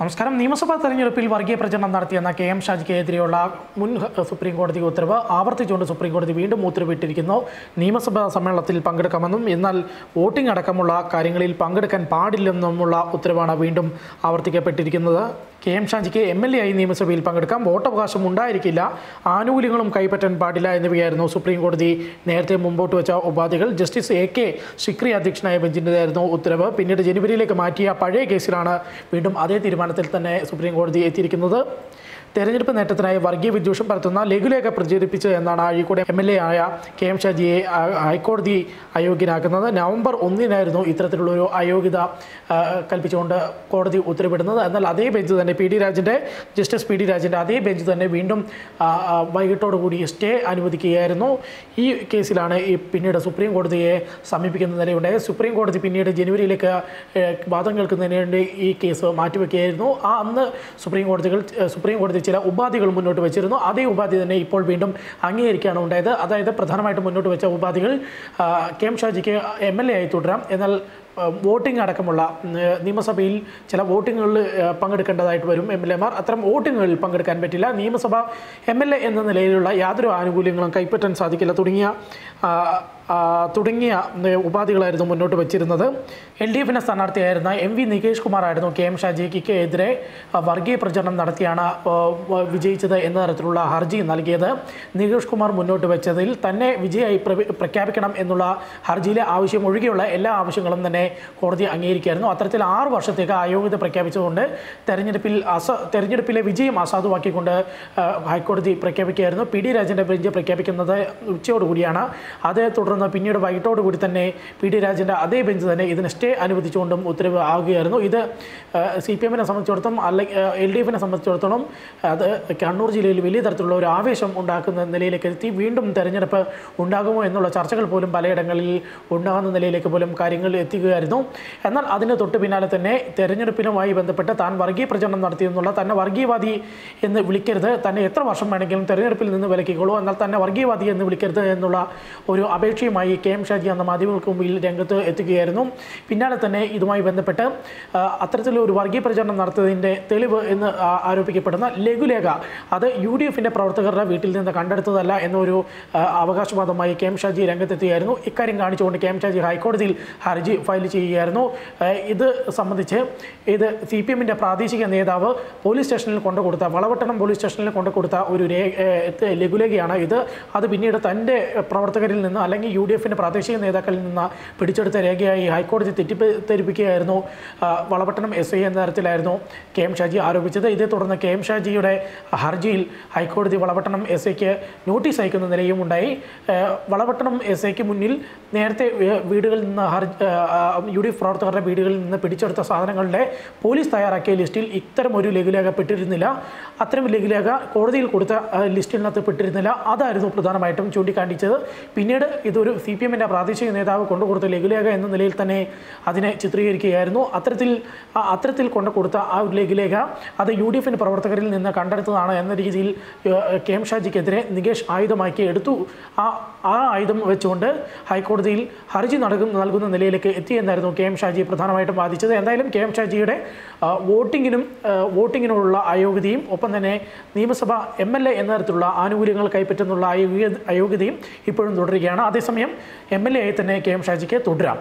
നമസ്കാരം. നിയമസഭാ തെരഞ്ഞെടുപ്പിൽ വർഗീയ പ്രചരണം നടത്തിയെന്ന കെ എം ഷാജിക്കെതിരെയുള്ള മുൻ സുപ്രീം കോടതി ഉത്തരവ് ആവർത്തിച്ചുകൊണ്ട് സുപ്രീം കോടതി വീണ്ടും ഉത്തരവിട്ടിരിക്കുന്നു. നിയമസഭാ സമ്മേളനത്തിൽ പങ്കെടുക്കാമെന്നും എന്നാൽ വോട്ടിംഗ് അടക്കമുള്ള കാര്യങ്ങളിൽ പങ്കെടുക്കാൻ പാടില്ലെന്നുമുള്ള ഉത്തരവാണ് വീണ്ടും ആവർത്തിക്കപ്പെട്ടിരിക്കുന്നത്. കെ എം ഷാജിക്ക് എം എൽ എ ആയി നിയമസഭയിൽ പങ്കെടുക്കാം. വോട്ടവകാശം ഉണ്ടായിരിക്കില്ല. ആനുകൂല്യങ്ങളും കൈപ്പറ്റാൻ പാടില്ല എന്നിവയായിരുന്നു സുപ്രീം കോടതി നേരത്തെ മുമ്പോട്ട് വെച്ച ഉപാധികൾ. ജസ്റ്റിസ് എ കെ സിക്രി അധ്യക്ഷനായ ബെഞ്ചിന്റെതായിരുന്നു ഉത്തരവ്. പിന്നീട് ജനുവരിയിലേക്ക് മാറ്റിയ പഴയ കേസിലാണ് വീണ്ടും അതേ തീരുമാനത്തിൽ തന്നെ സുപ്രീം കോടതി എത്തിയിരിക്കുന്നത്. തെരഞ്ഞെടുപ്പ് നേട്ടത്തിനായി വർഗീയ വിദ്വേഷം പരത്തുന്ന ലഘുലേഖ പ്രചരിപ്പിച്ചു എന്നാണ് അഴീക്കോട് എം എൽ എ ആയ കെ എം ഷാജിയെ ഹൈക്കോടതി അയോഗ്യനാക്കുന്നത്. നവംബർ ഒന്നിനായിരുന്നു ഇത്തരത്തിലുള്ളൊരു അയോഗ്യത കൽപ്പിച്ചുകൊണ്ട് കോടതി ഉത്തരവിടുന്നത്. എന്നാൽ അതേ ബെഞ്ച് തന്നെ പി ഡി രാജന്റെ ജസ്റ്റിസ് പി ഡി രാജന്റെ അതേ ബെഞ്ച് തന്നെ വീണ്ടും വൈകിട്ടോടുകൂടി സ്റ്റേ അനുവദിക്കുകയായിരുന്നു. ഈ കേസിലാണ് ഈ പിന്നീട് സുപ്രീം കോടതിയെ സമീപിക്കുന്ന നിലയുണ്ടായത്. സുപ്രീം കോടതി പിന്നീട് ജനുവരിയിലേക്ക് വാദം കേൾക്കുന്നതിന് വേണ്ടി ഈ കേസ് മാറ്റിവെക്കുകയായിരുന്നു. ആ അന്ന് സുപ്രീം കോടതികൾ സുപ്രീം കോടതി ചില ഉപാധികൾ മുന്നോട്ട് വെച്ചിരുന്നു. അതേ ഉപാധി തന്നെ ഇപ്പോൾ വീണ്ടും അംഗീകരിക്കുകയാണ് ഉണ്ടായത്. അതായത് പ്രധാനമായിട്ടും മുന്നോട്ട് വെച്ച ഉപാധികൾ കെ എം ഷാജിക്ക് എം എൽ എ ആയി തുടരാം. എന്നാൽ വോട്ടിംഗ് അടക്കമുള്ള നിയമസഭയിൽ ചില വോട്ടിങ്ങുകളിൽ പങ്കെടുക്കേണ്ടതായിട്ട് വരും എം എൽ എമാർ. അത്തരം വോട്ടിങ്ങുകളിൽ പങ്കെടുക്കാൻ പറ്റില്ല. നിയമസഭ എം എൽ എ എന്ന നിലയിലുള്ള യാതൊരു ആനുകൂല്യങ്ങളും കൈപ്പറ്റാൻ സാധിക്കില്ല. തുടങ്ങിയ തുടങ്ങിയ ഉപാധികളായിരുന്നു മുന്നോട്ട് വെച്ചിരുന്നത്. എൽ ഡി എഫിന്റെ സ്ഥാനാർത്ഥിയായിരുന്ന എം വി നികേഷ് കുമാറായിരുന്നു കെ എം ഷാജിക്ക് എതിരെ വർഗീയ പ്രചരണം നടത്തിയാണ് വിജയിച്ചത് എന്ന തരത്തിലുള്ള ഹർജി നൽകിയത്. നികേഷ് കുമാർ മുന്നോട്ട് വെച്ചതിൽ തന്നെ വിജയമായി പ്രഖ്യാപിക്കണം എന്നുള്ള ഹർജിയിലെ ആവശ്യം ഒഴികെയുള്ള എല്ലാ ആവശ്യങ്ങളും തന്നെ കോടതി അംഗീകരിക്കുകയായിരുന്നു. അത്തരത്തിൽ ആറ് വർഷത്തേക്ക് അയോഗ്യത പ്രഖ്യാപിച്ചുകൊണ്ട് തെരഞ്ഞെടുപ്പിൽ അസ തെരഞ്ഞെടുപ്പിലെ വിജയം അസാധുവാക്കിക്കൊണ്ട് ഹൈക്കോടതി പ്രഖ്യാപിക്കുകയായിരുന്നു. പി. ഡി. രാജന്റെ ബെഞ്ച് പ്രഖ്യാപിക്കുന്നത് ഉച്ചയോടുകൂടിയാണ്. അതേ തുടർന്ന് പിന്നീട് വൈകിട്ടോട് കൂടി തന്നെ പി ഡി രാജന്റെ അതേ ബെഞ്ച് തന്നെ ഇതിന് സ്റ്റേ അനുവദിച്ചുകൊണ്ടും ഉത്തരവ് ആവുകയായിരുന്നു. ഇത് സി പി എമ്മിനെ സംബന്ധിച്ചിടത്തോളം അല്ലെങ്കിൽ എൽ ഡി എഫിനെ സംബന്ധിച്ചിടത്തോളം അത് കണ്ണൂർ ജില്ലയിൽ വലിയ തരത്തിലുള്ള ഒരു ആവേശം ഉണ്ടാക്കുന്ന നിലയിലേക്ക് എത്തി. വീണ്ടും തെരഞ്ഞെടുപ്പ് ഉണ്ടാകുമോ എന്നുള്ള ചർച്ചകൾ പോലും പലയിടങ്ങളിൽ ഉണ്ടാകുന്ന നിലയിലേക്ക് പോലും കാര്യങ്ങൾ എത്തിക്കുകയായിരുന്നു. എന്നാൽ അതിന് തൊട്ട് പിന്നാലെ തന്നെ തെരഞ്ഞെടുപ്പിനുമായി ബന്ധപ്പെട്ട് താൻ വർഗീയ പ്രചരണം നടത്തിയെന്നുള്ള തന്നെ വർഗീയവാദി എന്ന് വിളിക്കരുത്. തന്നെ എത്ര വർഷം വേണമെങ്കിലും തെരഞ്ഞെടുപ്പിൽ നിന്ന് വിലക്കിക്കോളൂ. എന്നാൽ തന്നെ വർഗീയവാദി എന്ന് വിളിക്കരുത് എന്നുള്ള ഒരു അപേക്ഷയുമായി കെ എം ഷാജി അന്ന് മാധ്യമങ്ങൾക്ക് മുമ്പിൽ രംഗത്ത് എത്തുകയായിരുന്നു. പിന്നാലെ തന്നെ ഇതുമായി ബന്ധപ്പെട്ട് അത്തരത്തിലൊരു വർഗീയ പ്രചരണം നടത്തിയതിന്റെ തെളിവ് എന്ന് ആരോപിക്കപ്പെടുന്ന ലഘുലേഖ അത് യു ഡി എഫിന്റെ പ്രവർത്തകരുടെ വീട്ടിൽ നിന്ന് കണ്ടെടുത്തതല്ല എന്നൊരു അവകാശവാദമായി കെ എം ഷാജി രംഗത്തെത്തുകയായിരുന്നു ഇക്കാര്യം കാണിച്ചുകൊണ്ട് കെ എം ഷാജി ഹൈക്കോടതിയിൽ ഹർജി ഫയൽ ചെയ്യുകയായിരുന്നു. ഇത് സംബന്ധിച്ച് ഇത് സി പി എമ്മിന്റെ പ്രാദേശിക നേതാവ് പോലീസ് സ്റ്റേഷനിൽ കൊണ്ടു കൊടുത്ത വളവട്ടണം പോലീസ് സ്റ്റേഷനിൽ കൊണ്ടു കൊടുത്ത ഒരു ലഘുലേഖയാണ് ഇത്. അത് പിന്നീട് തന്റെ പ്രവർത്തകരിൽ നിന്ന് അല്ലെങ്കിൽ യു ഡി എഫിന്റെ പ്രാദേശിക നേതാക്കളിൽ നിന്ന് പിടിച്ചെടുത്ത രേഖയായി ഹൈക്കോടതി തെറ്റിദ്ധരിപ്പിക്കുകയായിരുന്നു. വളപട്ടണം എസ് ഐ എന്ന തരത്തിലായിരുന്നു കെ എം ഷാജി ആരോപിച്ചത്. ഇതേ തുടർന്ന് കെ എം ഷാജിയുടെ ഹർജിയിൽ ഹൈക്കോടതി വളപട്ടണം എസ് ഐക്ക് നോട്ടീസ് അയക്കുന്ന നിലയും ഉണ്ടായി. വളപട്ടണം എസ് ഐക്ക് മുന്നിൽ നേരത്തെ വീടുകളിൽ നിന്ന് ഹർജി യു ഡി എഫ് പ്രവർത്തകരുടെ വീടുകളിൽ നിന്ന് പിടിച്ചെടുത്ത സാധനങ്ങളുടെ പോലീസ് തയ്യാറാക്കിയ ലിസ്റ്റിൽ ഇത്തരം ഒരു ലഘുലേഖ പെട്ടിരുന്നില്ല. അത്തരം ലഘുലേഖ കോടതിയിൽ കൊടുത്ത ലിസ്റ്റിനകത്ത് പെട്ടിരുന്നില്ല. അതായിരുന്നു പ്രധാനമായിട്ടും ചൂണ്ടിക്കാണിച്ചത്. പിന്നീട് ഇതൊരു സി പി എമ്മിന്റെ പ്രാദേശിക നേതാവ് കൊണ്ടുകൊടുത്ത ലഘുലേഖ എന്ന നിലയിൽ തന്നെ അതിനെ ചിത്രീകരിക്കുകയായിരുന്നു. അത്തരത്തിൽ അത്തരത്തിൽ കൊണ്ടു കൊടുത്ത ആ ഒരു ലഘുലേഖ അത് യു ഡി എഫിന്റെ പ്രവർത്തകരിൽ നിന്ന് കണ്ടെടുത്തതാണ് എന്ന രീതിയിൽ കെ എം ഷാജിക്കെതിരെ നികേഷ് ആയുധമാക്കി എടുത്തു. ആ ആ ആയുധം വെച്ചുകൊണ്ട് ഹൈക്കോടതിയിൽ ഹർജി നടക്കുന്ന നൽകുന്ന നിലയിലേക്ക് എത്തിയെന്നായിരുന്നു കെ എം ഷാജി പ്രധാനമായിട്ടും ബാധിച്ചത് എന്തായാലും കെ എം ഷാജിയുടെ വോട്ടിങ്ങിനും വോട്ടിങ്ങിനുള്ള അയോഗ്യതയും ഒപ്പം തന്നെ നിയമസഭ എം എൽ എ എന്ന തരത്തിലുള്ള ആനുകൂല്യങ്ങൾ കൈപ്പറ്റുന്നുള്ള അയോഗ്യ അയോഗ്യതയും ഇപ്പോഴും തുടരുകയാണ്. അതേസമയം എം എൽ എ ആയി തന്നെ കെ എം ഷാജിക്ക് തുടരാം